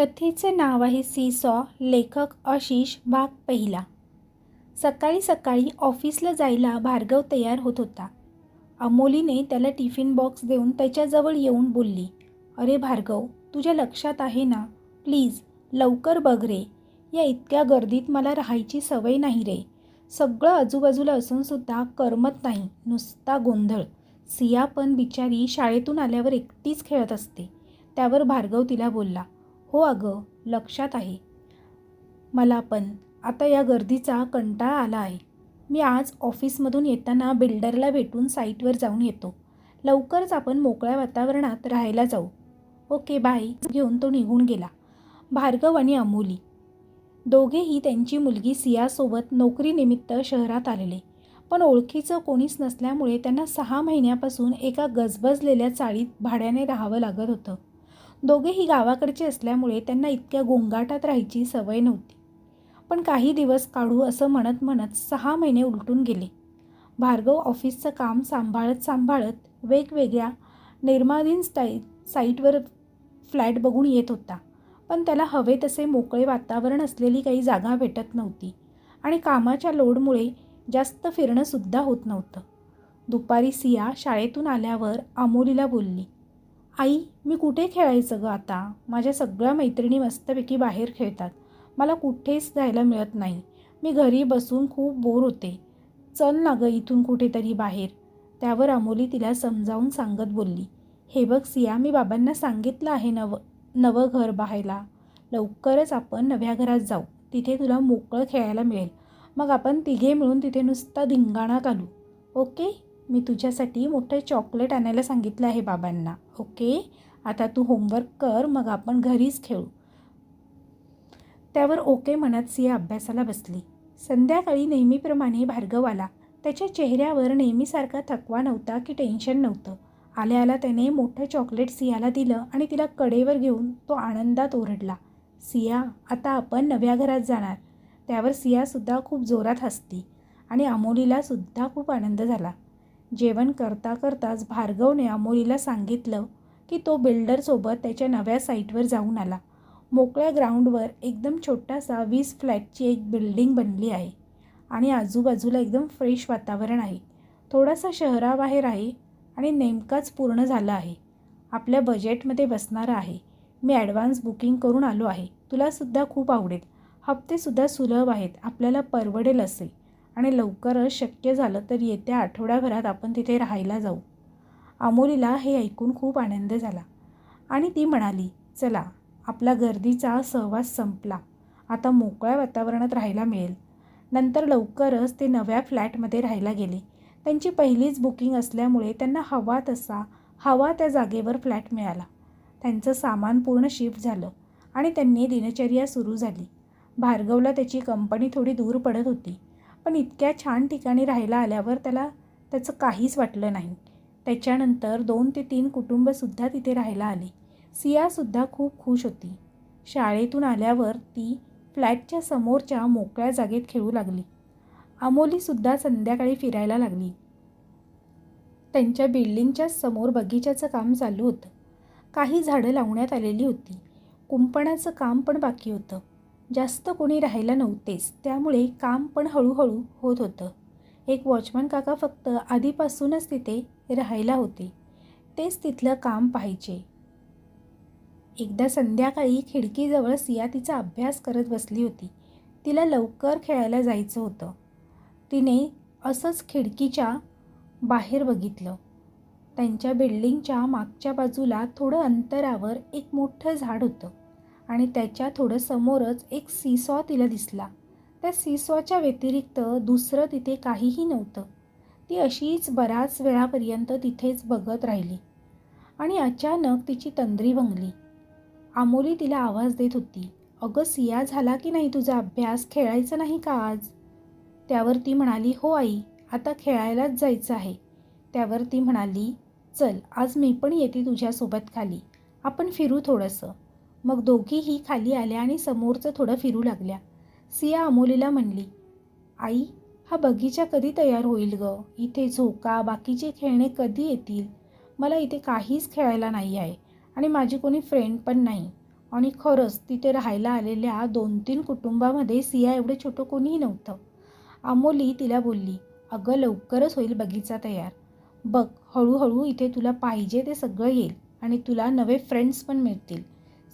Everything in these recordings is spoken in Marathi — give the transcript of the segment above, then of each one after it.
कथेचं नाव आहे सीसॉ लेखक आशिष भाग पहिला. सकाळी सकाळी ऑफिसला जायला भार्गव तयार होत होता. अमोलीने त्याला टिफिन बॉक्स देऊन त्याच्याजवळ येऊन बोलली अरे भार्गव तुझ्या लक्षात आहे ना? प्लीज लवकर बघ रे. या इतक्या गर्दीत मला राहायची सवय नाही रे. सगळं आजूबाजूला असूनसुद्धा करमत नाही नुसता गोंधळ. सिया पण बिचारी शाळेतून आल्यावर एकटीच खेळत असते. त्यावर भार्गव तिला बोलला हो अगं लक्षात आहे. मला पण. आता या गर्दीचा कंटाळा आला आहे. मी आज ऑफिसमधून येताना बिल्डरला भेटून साईटवर जाऊन येतो. लवकरच आपण मोकळ्या वातावरणात राहायला जाऊ. Okay bye. घेऊन तो निघून गेला. भार्गव आणि अमोली. दोघेही त्यांची मुलगी सियासोबत नोकरीनिमित्त शहरात आलेले. पण ओळखीचं कोणीच नसल्यामुळे त्यांना सहा महिन्यापासून एका गजबजलेल्या चाळीत भाड्याने राहावं लागत होतं. दोघेही गावाकडचे असल्यामुळे त्यांना इतक्या गोंगाटात राहायची सवय नव्हती. पण काही दिवस काढू असं म्हणत म्हणत सहा महिने उलटून गेले. भार्गव ऑफिसचं काम सांभाळत सांभाळत वेगवेगळ्या निर्माधीन स्टाई साईटवर फ्लॅट बघून येत होता. पण त्याला हवे तसे मोकळे वातावरण असलेली काही जागा भेटत नव्हती आणि कामाच्या लोडमुळे जास्त फिरणंसुद्धा होत नव्हतं. दुपारी सिया शाळेतून आल्यावर अमोलीला बोलली आई मी कुठे खेळायचं गं आता? माझ्या सगळ्या मैत्रिणी मस्तपैकी बाहेर खेळतात. मला कुठेच जायला मिळत नाही. मी घरी बसून खूप बोर होते. चल ना गं इथून कुठेतरी बाहेर. त्यावर अमोली तिला समजावून सांगत बोलली. हे बघ सिया मी बाबांना सांगितलं आहे नव नवं घर पाहायला. लवकरच आपण नव्या घरात जाऊ. तिथे तुला मोकळं खेळायला मिळेल. मग आपण तिघे मिळून तिथे नुसता धिंगाणा घालू ओके? मी तुझ्यासाठी मोठं चॉकलेट आणायला सांगितलं आहे बाबांना ओके? आता तू होमवर्क कर मग आपण घरीच खेळू. त्यावर ओके म्हणत सिया अभ्यासाला बसली. संध्याकाळी नेहमीप्रमाणे भार्गव आला. त्याच्या चेहऱ्यावर नेहमीसारखा थकवा नव्हता की टेन्शन नव्हतं. आल्या आला त्याने मोठं चॉकलेट सियाला दिलं आणि तिला कडेवर घेऊन तो आनंदात ओरडला. सिया आता आपण नव्या घरात जाणार. त्यावर सियासुद्धा खूप जोरात हसती आणि अमोलीलासुद्धा खूप आनंद झाला. जेवण करता करताच भार्गवने अमोलीला सांगितलं की तो बिल्डरसोबत त्याच्या नव्या साईटवर जाऊन आला. मोकळ्या ग्राउंडवर एकदम छोटासा वीस फ्लॅटची एक बिल्डिंग बनली आहे आणि आजूबाजूला एकदम फ्रेश वातावरण आहे. थोडासा शहराबाहेर आहे आणि नेमकाच पूर्ण झाला आहे. आपल्या बजेटमध्ये बसणारा आहे. मी ॲडव्हान्स बुकिंग करून आलो आहे. तुलासुद्धा खूप आवडेल. हप्तेसुद्धा सुलभ आहेत. आपल्याला परवडेल असे. आणि लवकरच शक्य झालं तर येत्या आठवड्याभरात आपण तिथे राहायला जाऊ. अमोलीला हे ऐकून खूप आनंद झाला. आणि ती म्हणाली चला आपला गर्दीचा सहवास संपला. आता मोकळ्या वातावरणात राहायला मिळेल. नंतर लवकरच ते नव्या फ्लॅटमध्ये राहायला गेले. त्यांची पहिलीच बुकिंग असल्यामुळे त्यांना हवा तसा हवा त्या जागेवर फ्लॅट मिळाला. त्यांचं सामान पूर्ण शिफ्ट झालं आणि त्यांनी दिनचर्या सुरू झाली. भार्गवला त्याची कंपनी थोडी दूर पडत होती. पण इतक्या छान ठिकाणी राहायला आल्यावर त्याला त्याचं काहीच वाटलं नाही. त्याच्यानंतर दोन ते तीन कुटुंबसुद्धा तिथे राहायला आले. सियासुद्धा खूप खुश होती. शाळेतून आल्यावर ती फ्लॅटच्या समोरच्या मोकळ्या जागेत खेळू लागली. अमोलीसुद्धा संध्याकाळी फिरायला लागली. त्यांच्या बिल्डिंगच्या समोर बगीच्याचं काम चालू होतं. काही झाडं लावण्यात आलेली होती. कुंपणाचं काम पण बाकी होतं. जास्त कोणी राहायला नव्हतेच. त्यामुळे काम पण हळूहळू होत होतं. एक वॉचमन काका फक्त आधीपासूनच तिथे राहायला होते. तेच तिथलं काम पाहायचे. एकदा संध्याकाळी खिडकीजवळ सिया तिचा अभ्यास करत बसली होती. तिला लवकर खेळायला जायचं होतं. तिने असंच खिडकीच्या बाहेर बघितलं. त्यांच्या बिल्डिंगच्या मागच्या बाजूला थोडं अंतरावर एक मोठं झाड होतं. आणि त्याच्या थोडं समोरच एक सीसॉ तिला दिसला. त्या सीसॉच्या व्यतिरिक्त दुसरं तिथे काहीही नव्हतं. ती अशीच बऱ्याच वेळापर्यंत तिथेच बघत राहिली. आणि अचानक तिची तंद्री भंगली आमोली तिला आवाज देत होती अगं सिया झाला की नाही तुझा अभ्यास? खेळायचा नाही का आज? त्यावर ती म्हणाली हो आई आता खेळायलाच जायचं आहे. त्यावर ती म्हणाली चल आज मी पण येते तुझ्यासोबत खाली. आपण फिरू थोडंसं. मग दोघीही खाली आल्या आणि समोरचं थोडं फिरू लागल्या. सिया अमोलीला म्हणली आई हा बगीचा कधी तयार होईल गं? इथे झोका बाकीचे खेळणे कधी येतील? मला इथे काहीच खेळायला नाही आहे आणि माझी कोणी फ्रेंड पण नाही. आणि खरंच तिथे राहायला आलेल्या दोन तीन कुटुंबामध्ये सिया एवढं छोटं कोणीही नव्हतं. अमोली तिला बोलली अगं लवकरच होईल बगीचा तयार. बघ हळूहळू इथे तुला पाहिजे ते सगळं येईल आणि तुला नवे फ्रेंड्स पण मिळतील.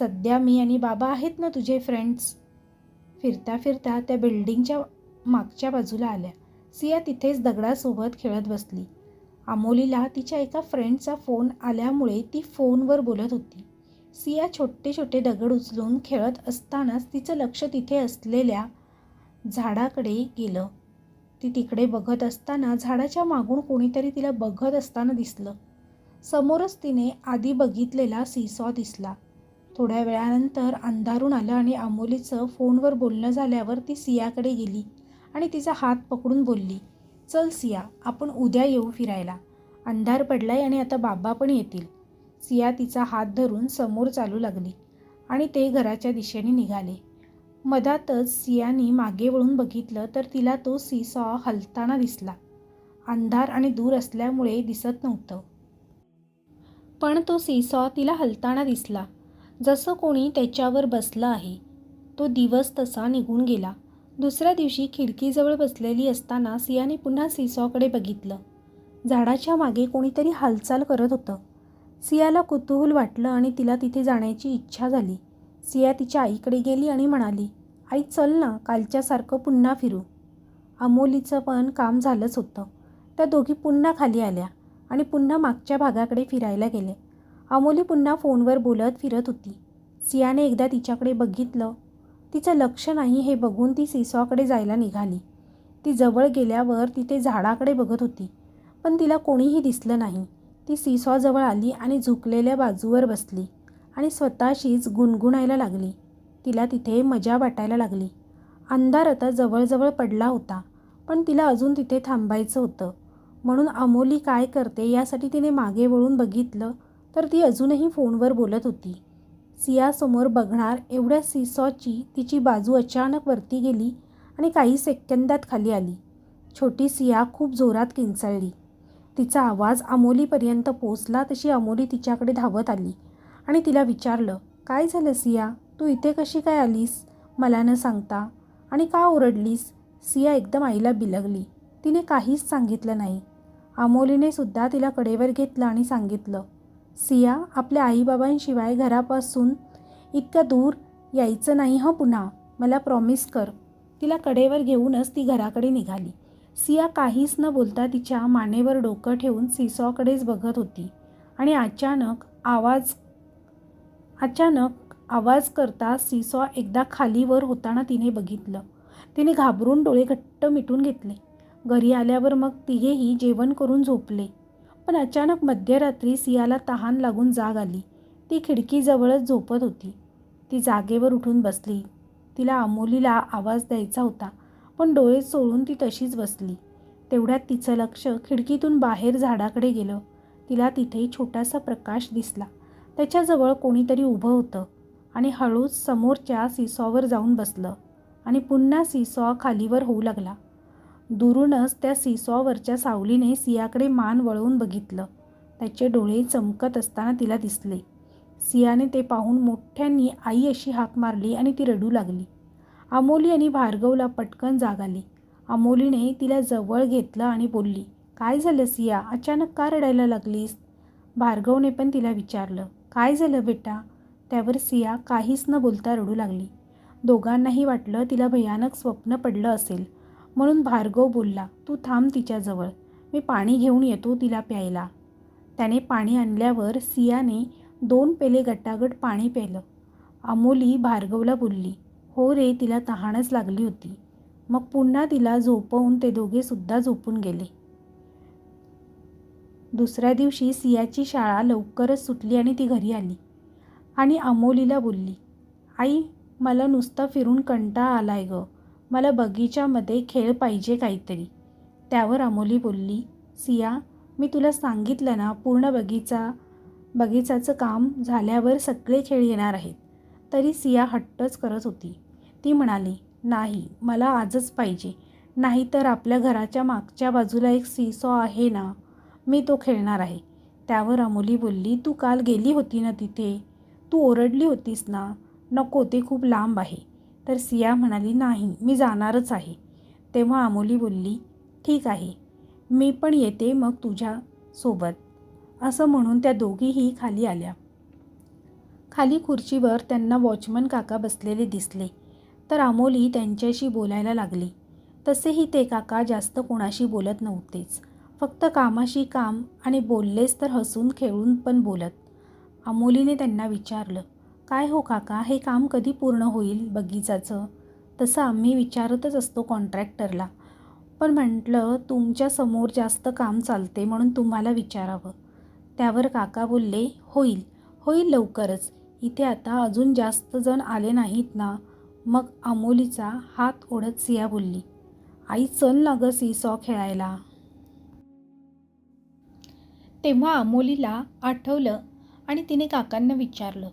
सध्या मी आणि बाबा आहेत ना तुझे फ्रेंड्स फिरता फिरता त्या बिल्डिंगच्या मागच्या बाजूला आल्या. सिया तिथेच दगडासोबत खेळत बसली. अमोलीला तिच्या एका फ्रेंडचा फोन आल्यामुळे ती फोनवर बोलत होती. सिया छोटे छोटे दगड उचलून खेळत असतानाच तिचं लक्ष तिथे असलेल्या झाडाकडे गेलं. ती तिकडे बघत असताना झाडाच्या मागून कोणीतरी तिला बघत असताना दिसलं. समोरच तिने आधी बघितलेला सीसॉ दिसला. थोड्या वेळानंतर अंधारून आलं आणि अमोलीचं फोनवर बोलणं झाल्यावर ती सियाकडे गेली आणि तिचा हात पकडून बोलली चल सिया आपण उद्या येऊ फिरायला. अंधार पडलाय आणि आता बाबा पण येतील. सिया तिचा हात धरून समोर चालू लागली आणि ते घराच्या दिशेने निघाले. मधातच सियानी मागे वळून बघितलं तर तिला तो सीसॉ हलताना दिसला. अंधार आणि दूर असल्यामुळे दिसत नव्हतं. पण तो सीसॉ तिला हलताना दिसला. जसं कोणी त्याच्यावर बसलं आहे. तो दिवस तसा निघून गेला. दुसऱ्या दिवशी खिडकीजवळ बसलेली असताना सियाने पुन्हा सिसॉकडे बघितलं. झाडाच्या मागे कोणीतरी हालचाल करत होतं. सियाला कुतूहल वाटलं आणि तिला तिथे जाण्याची इच्छा झाली. सिया तिच्या आईकडे गेली आणि म्हणाली आई चल ना कालच्यासारखं पुन्हा फिरू. अमोलीचं पण काम झालंच होतं. त्या दोघी पुन्हा खाली आल्या आणि पुन्हा मागच्या भागाकडे फिरायला गेले. अमोली पुन्हा फोनवर बोलत फिरत होती. सियाने एकदा तिच्याकडे बघितलं. तिचं लक्ष नाही हे बघून ती सिसॉकडे जायला निघाली. ती जवळ गेल्यावर तिथे झाडाकडे बघत होती. पण तिला कोणीही दिसलं नाही. ती सिसॉजवळ आली आणि झुकलेल्या बाजूवर बसली आणि स्वतःशीच गुणगुणायला लागली. तिला तिथे मजा वाटायला लागली. अंधार आता जवळजवळ पडला होता पण तिला अजून तिथे थांबायचं होतं. म्हणून अमोली काय करते यासाठी तिने मागे वळून बघितलं तर ती अजूनही फोनवर बोलत होती. सियासमोर बघणार एवढ्या सिसॉची तिची बाजू अचानक वरती गेली आणि काही सेकंदात खाली आली. छोटी सिया खूप जोरात किंचाळली. तिचा आवाज अमोलीपर्यंत पोचला तशी अमोली तिच्याकडे धावत आली आणि तिला विचारलं काय झालं सिया? तू इथे कशी काय आलीस? मला न सांगता. आणि का ओरडलीस? सिया एकदम आईला बिलगली. तिने काहीच सांगितलं नाही. अमोलीने सुद्धा तिला कडेवर घेतलं आणि सांगितलं सिया आपल्या आईबाबांशिवाय घरापासून इतक्या दूर यायचं नाही हं पुन्हा? मला प्रॉमिस कर. तिला कडेवर घेऊनच ती घराकडे निघाली. सिया काहीच न बोलता तिच्या मानेवर डोकं ठेवून सिसॉकडेच बघत होती. आणि अचानक आवाज अचानक आवाज करता सिसॉ एकदा खालीवर होताना तिने बघितलं. तिने घाबरून डोळे घट्ट मिटून घेतले. घरी आल्यावर मग तिघेही जेवण करून झोपले. पण अचानक मध्यरात्री सियाला तहान लागून जाग आली. ती खिडकीजवळच झोपत होती. ती जागेवर उठून बसली. तिला अमोलीला आवाज द्यायचा होता पण डोळे सोडून ती तशीच बसली. तेवढ्यात तिचं लक्ष खिडकीतून बाहेर झाडाकडे गेलं. तिला तिथे छोटासा प्रकाश दिसला. त्याच्याजवळ कोणीतरी उभं होतं आणि हळूच समोरच्या सिसॉवर जाऊन बसलं आणि पुन्हा सिसॉ खालीवर होऊ लागला. दुरूनच त्या सिसॉवरच्या सावलीने सियाकडे मान वळवून बघितलं. त्याचे डोळे चमकत असताना तिला दिसले. सियाने ते पाहून मोठ्यांनी आई अशी हाक मारली आणि ती रडू लागली. अमोली आणि भार्गवला पटकन जाग आली. अमोलीने तिला जवळ घेतलं आणि बोलली काय झालं सिया? अचानक का रडायला लागलीस? भार्गवने पण तिला विचारलं काय झालं बेटा? त्यावर सिया काहीच न बोलता रडू लागली. दोघांनाही वाटलं तिला भयानक स्वप्न पडलं असेल. म्हणून भार्गव बोलला तू थांब तिच्याजवळ. मी पाणी घेऊन येतो तिला प्यायला. त्याने पाणी आणल्यावर सियाने दोन पेले गटागट पाणी प्यायलं. अमोली भार्गवला बोलली हो रे तिला तहानच लागली होती. मग पुन्हा तिला झोपवून ते दोघेसुद्धा झोपून गेले. दुसऱ्या दिवशी सियाची शाळा लवकरच सुटली आणि ती घरी आली. आणि अमोलीला बोलली आई मला नुसतं फिरून कंटाळा आलाय गं. मला बगीच्यामध्ये खेळ पाहिजे काहीतरी. त्यावर अमोली बोलली सिया मी तुला सांगितलं ना पूर्ण बगीचा बगीचाचं काम झाल्यावर सगळे खेळ येणार आहेत. तरी सिया हट्टच करत होती. ती म्हणाली नाही मला आजच पाहिजे. नाहीतर आपल्या घराच्या मागच्या बाजूला एक सीसॉ आहे ना मी तो खेळणार आहे. त्यावर अमोली बोलली तू काल गेली होती ना तिथे? तू ओरडली होतीस ना? नको ते खूप लांब आहे. तर सिया म्हणाली नाही मी जाणारच आहे. तेव्हा अमोली बोलली ठीक आहे मी पण येते मग तुझ्या सोबत. असं म्हणून त्या दोघीही खाली आल्या. खाली खुर्चीवर त्यांना वॉचमन काका बसलेले दिसले. तर अमोली त्यांच्याशी बोलायला लागली. तसेही ते काका जास्त कोणाशी बोलत नव्हतेच. फक्त कामाशी काम आणि बोललेच तर हसून खेळून पण बोलत. अमोलीने त्यांना विचारलं काय हो काका? हे काम कधी पूर्ण होईल बगीचाचं? तसं आम्ही विचारतच असतो कॉन्ट्रॅक्टरला. पण म्हटलं तुमच्यासमोर जास्त काम चालते म्हणून तुम्हाला विचारावं. त्यावर काका बोलले होईल. होईल लवकरच. इथे आता अजून जास्त जण आले नाहीत ना. मग अमोलीचा हात ओढत सिया बोलली आई चल ना गं सीसॉ खेळायला. तेव्हा अमोलीला आठवलं आणि तिने काकांना विचारलं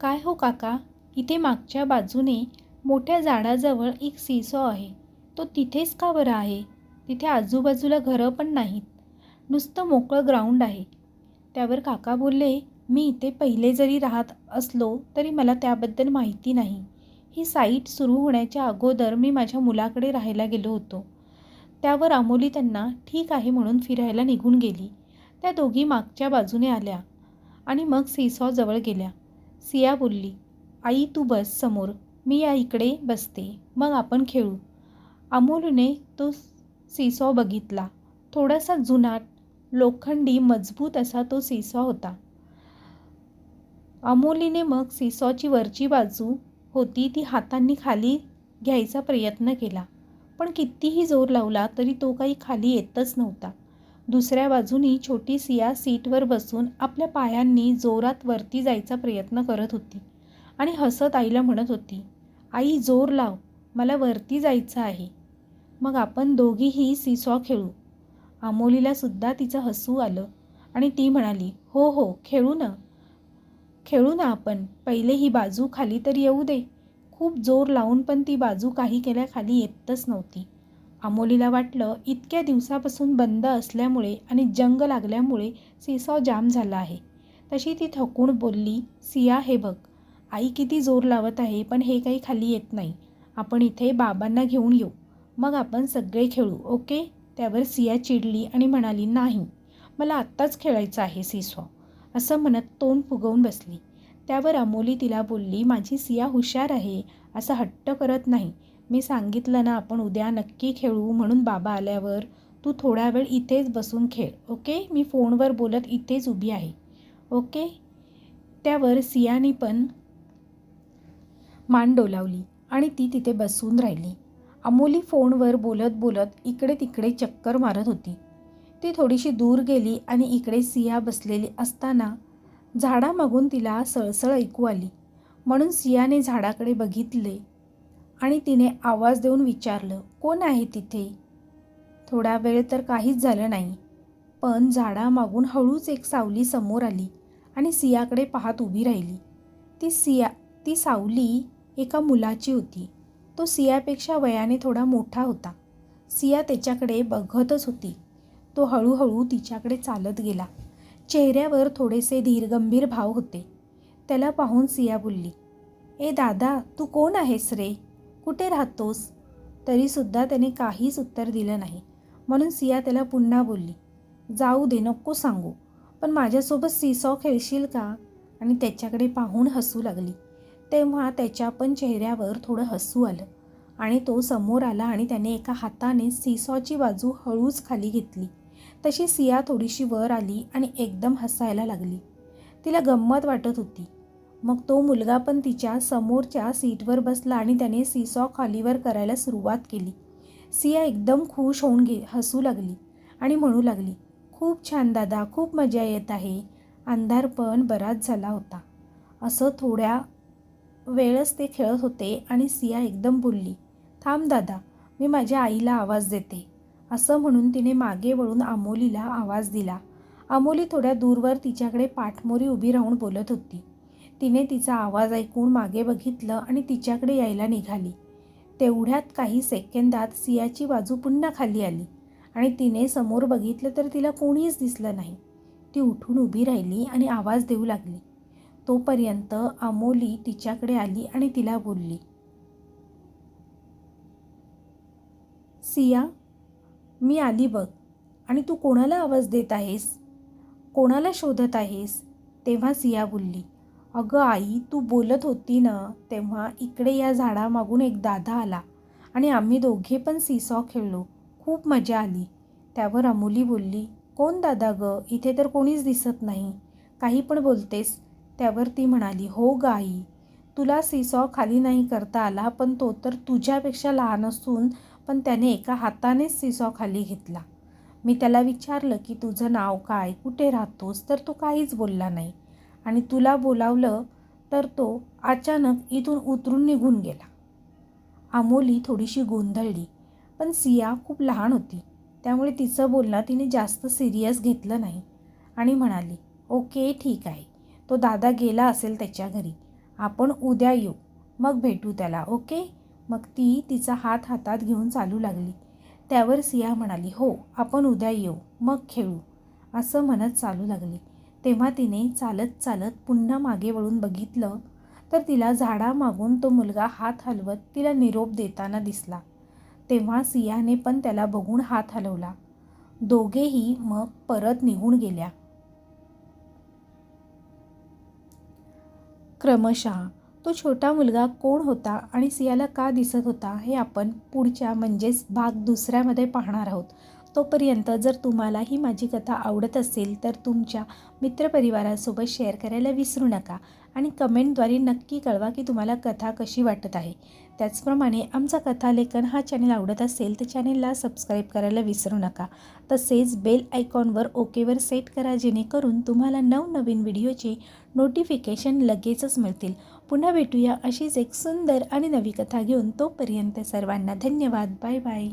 काय हो काका? इथे मागच्या बाजूने मोठ्या झाडाजवळ एक सीसॉ आहे. तो तिथेच का बरं आहे? तिथे आजूबाजूला घरं पण नाहीत. नुसतं मोकळं ग्राउंड आहे. त्यावर काका बोलले मी इथे पहिले जरी राहत असलो तरी मला त्याबद्दल माहिती नाही. ही साईट सुरू होण्याच्या अगोदर मी माझ्या मुलाकडे राहायला गेलो होतो. त्यावर अमोली त्यांना ठीक आहे म्हणून फिरायला निघून गेली. त्या दोघी मागच्या बाजूने आल्या आणि मग सीसॉजवळ गेल्या. सिया बोलली आई तू बस समोर मी या इकडे बसते मग आपण खेळू. अमोलने तो सीसॉ बघितला. थोडासा जुनाट लोखंडी मजबूत असा तो सीसॉ होता. अमोलीने मग सीसॉची वरची बाजू होती ती हातांनी खाली घ्यायचा प्रयत्न केला पण कितीही जोर लावला तरी तो काही खाली येतच नव्हता. दुसऱ्या बाजूनी छोटी सिया सीटवर बसून आपल्या पायांनी जोरात वरती जायचा प्रयत्न करत होती आणि हसत आईला म्हणत होती आई जोर लाव मला वरती जायचं आहे. मग आपण दोघीही सीसॉ खेळू. आमोलीलासुद्धा तिचं हसू आलं आणि ती म्हणाली हो हो खेळू ना. खेळू ना आपण. पहिले ही बाजू खाली तर येऊ दे. खूप जोर लावून पण ती बाजू काही केल्या खाली येतच नव्हती. अमोलीला वाटलं इतक्या दिवसापासून बंद असल्यामुळे आणि जंग लागल्यामुळे सीसॉ जाम झाला आहे. तशी ती थकून बोलली सिया हे बघ आई किती जोर लावत आहे पण हे काही खाली येत नाही. आपण इथे बाबांना घेऊन येऊ. मग आपण सगळे खेळू ओके? त्यावर सिया चिडली आणि म्हणाली नाही मला आत्ताच खेळायचं आहे सीसॉ. असं म्हणत तोंड फुगवून बसली. त्यावर अमोली तिला बोलली माझी सिया हुशार आहे असं हट्ट करत नाही. मी सांगितलं ना आपण उद्या नक्की खेळू म्हणून बाबा आल्यावर तू थोडा वेळ इथेच बसून खेळ ओके? मी फोनवर बोलत इथेच उभी आहे ओके? त्यावर सियाने पण मान डोलावली आणि ती तिथे बसून राहिली. अमोली फोनवर बोलत बोलत इकडे तिकडे चक्कर मारत होती. ती थोडीशी दूर गेली आणि इकडे सिया बसलेली असताना झाडामागून तिला सळसळ ऐकू आली. म्हणून सियाने झाडाकडे बघितले आणि तिने आवाज देऊन विचारलं कोण आहे तिथे? थोडा वेळ तर काहीच झालं नाही पण झाडामागून हळूच एक सावली समोर आली आणि सियाकडे पाहत उभी राहिली. ती सिया ती सावली एका मुलाची होती. तो सियापेक्षा वयाने थोडा मोठा होता. सिया त्याच्याकडे बघतच होती. तो हळूहळू तिच्याकडे चालत गेला. चेहऱ्यावर थोडेसे धीरगंभीर भाव होते. त्याला पाहून सिया बोलली ए दादा तू कोण आहेस रे? कुठे राहतोस? तरीसुद्धा त्याने काहीच उत्तर दिलं नाही. म्हणून सिया त्याला पुन्हा बोलली जाऊ दे नको सांगू. पण माझ्यासोबत सीसॉ खेळशील का? आणि त्याच्याकडे पाहून हसू लागली. तेव्हा त्याच्या पण चेहऱ्यावर थोडं हसू आलं आणि तो समोर आला आणि त्याने एका हाताने सीसॉची बाजू हळूच खाली घेतली. तशी सिया थोडीशी वर आली आणि एकदम हसायला लागली. तिला गंमत वाटत होती. मग तो मुलगा पण तिच्या समोरच्या सीटवर बसला आणि त्याने सीसॉ खालीवर करायला सुरुवात केली. सिया एकदम खुश होऊन गे हसू लागली आणि म्हणू लागली खूप छान दादा खूप मजा येत आहे. अंधार पण बराच झाला होता. असं थोड्या वेळच ते खेळत होते आणि सिया एकदम बोलली थांब दादा मी माझ्या आईला आवाज देते. असं म्हणून तिने मागे वळून अमोलीला आवाज दिला. अमोली थोड्या दूरवर तिच्याकडे पाठमोरी उभी राहून बोलत होती. तिने तिचा आवाज ऐकून मागे बघितलं आणि तिच्याकडे यायला निघाली. तेवढ्यात काही सेकंदात सियाची बाजू पुन्हा खाली आली आणि तिने समोर बघितलं तर तिला कोणीच दिसलं नाही. ती उठून उभी राहिली आणि आवाज देऊ लागली. तोपर्यंत अमोली तिच्याकडे आली आणि तिला बोलली सिया मी आली बघ. आणि तू कोणाला आवाज देत आहेस? कोणाला शोधत आहेस? तेव्हा सिया बोलली अगं आई तू बोलत होती ना तेव्हा इकडे या झाडामागून एक दादा आला आणि आम्ही दोघे पण सीसॉ खेळलो. खूप मजा आली. त्यावर अमोली बोलली कोण दादा ग? इथे तर कोणीच दिसत नाही. काही पण बोलतेस. त्यावर ती म्हणाली हो ग आई. तुला सीसॉ खाली नाही करता आला पण तो तर तुझ्यापेक्षा लहान असून पण त्याने एका हातानेच सीसॉ खाली घेतला. मी त्याला विचारलं की तुझं नाव काय? कुठे राहतोस? तर तो काहीच बोलला नाही. आणि तुला बोलावलं तर तो अचानक इथून उतरून निघून गेला. अमोली थोडीशी गोंधळली पण सिया खूप लहान होती त्यामुळे तिचं बोलणं तिने जास्त सिरियस घेतलं नाही. आणि म्हणाली ओके ठीक आहे. तो दादा गेला असेल त्याच्या घरी. आपण उद्या येऊ. मग भेटू त्याला ओके? मग ती तिचा हात हातात घेऊन चालू लागली. त्यावर सिया म्हणाली हो आपण उद्या येऊ. मग खेळू. असं म्हणत चालू लागली. तेव्हा तिने चालत चालत पुन्हा मागे वळून बघितलं तर तिला झाडामागून तो मुलगा हात हलवत तिला निरोप देताना दिसला. तेव्हा सियाने पण त्याला बघून हात हलवला. दोघेही मग परत निघून गेल्या. क्रमशः तो छोटा मुलगा कोण होता आणि सियाला का दिसत होता हे आपण पुढच्या म्हणजेच भाग दुसऱ्यामध्ये पाहणार आहोत. तोपर्यंत जर तुम्हाला ही माझी कथा आवडत असेल तर तुमच्या मित्रपरिवारासोबत शेअर करायला विसरू नका आणि कमेंटद्वारे नक्की कळवा की तुम्हाला कथा कशी वाटत आहे. त्याचप्रमाणे आमचा कथालेखन हा चॅनल आवडत असेल तर चॅनेलला सबस्क्राईब करायला विसरू नका. तसेच बेल आयकॉनवर ओकेवर सेट करा जेणेकरून तुम्हाला नवनवीन व्हिडिओचे नोटिफिकेशन लगेचच मिळतील. पुन्हा भेटूया अशीच एक सुंदर आणि नवी कथा घेऊन तोपर्यंत सर्वांना धन्यवाद. Bye bye.